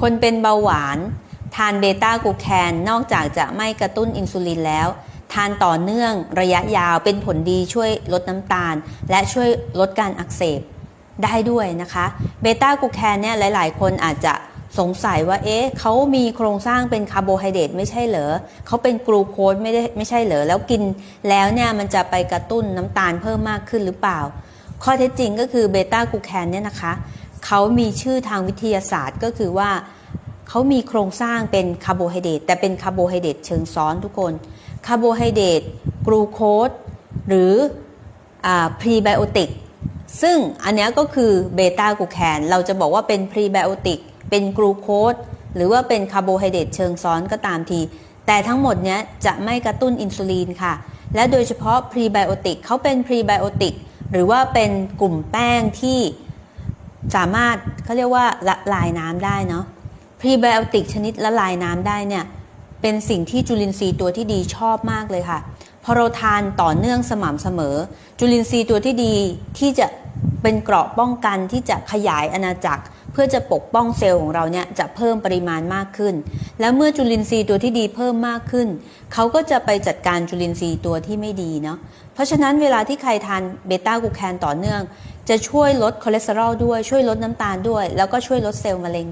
คนเป็นเบาหวาน ทานเบต้ากูแคนนอกจากจะไม่กระตุ้นอินซูลินแล้ว ทานต่อเนื่องระยะยาวเป็นผลดีช่วยลดน้ำตาล และช่วยลดการอักเสบได้ด้วยนะคะเบต้ากูแคนเนี่ยหลาย ๆ คนอาจจะสงสัยว่าเอ๊ะเขามีโครงสร้างเป็นคาร์โบไฮเดรตไม่ใช่เหรอเขาเป็นกลูโคสไม่ได้ไม่ใช่เหรอแล้วกินแล้วเนี่ยมันจะไปกระตุ้นน้ำตาลเพิ่มมากขึ้นหรือเปล่า ข้อเท็จจริงก็คือเบต้ากูแคนเนี่ยนะคะ เขามีชื่อทางวิทยาศาสตร์ก็คือว่าเขามีโครงสร้างเป็นคาร์โบไฮเดรตแต่เป็นคาร์โบไฮเดรตเชิงซ้อนทุกคนคาร์โบไฮเดรตกลูโคสหรือพรีไบโอติกซึ่งอันนี้ก็คือเบต้ากลูแคนเราจะบอกว่าเป็นพรีไบโอติกเป็นกลูโคสหรือว่าเป็นคาร์โบไฮเดรตเชิงซ้อนก็ตามที แต่ทั้งหมดเนี้ยจะไม่กระตุ้นอินซูลินค่ะ และโดยเฉพาะพรีไบโอติกเขาเป็นพรีไบโอติกหรือว่าเป็นกลุ่มแป้งที่ สามารถเขาเรียกว่าละลายน้ำได้เนาะพรีไบโอติกชนิดละลายน้ำได้เนี่ยเป็นสิ่งที่จุลินทรีย์ตัวที่ดีชอบมากเลยค่ะพอเราทานต่อเนื่องสม่ำเสมอ จุลินทรีย์ตัวที่ดีที่จะเป็นเกราะป้องกันที่จะขยายอาณาจักร เพื่อจะปกป้องเซลล์ของเราเนี่ยจะเพิ่มปริมาณมากขึ้น แล้วเมื่อจุลินทรีย์ตัวที่ดีเพิ่มมากขึ้น เขาก็จะไปจัดการจุลินทรีย์ตัวที่ไม่ดีเนาะเพราะฉะนั้นเวลาที่ใครทานเบต้ากลูแคนต่อเนื่อง จะช่วยลดคอเลสเตอรอลด้วยช่วยลดน้ำตาลด้วย แล้วก็ช่วยลดเซลล์มะเร็ง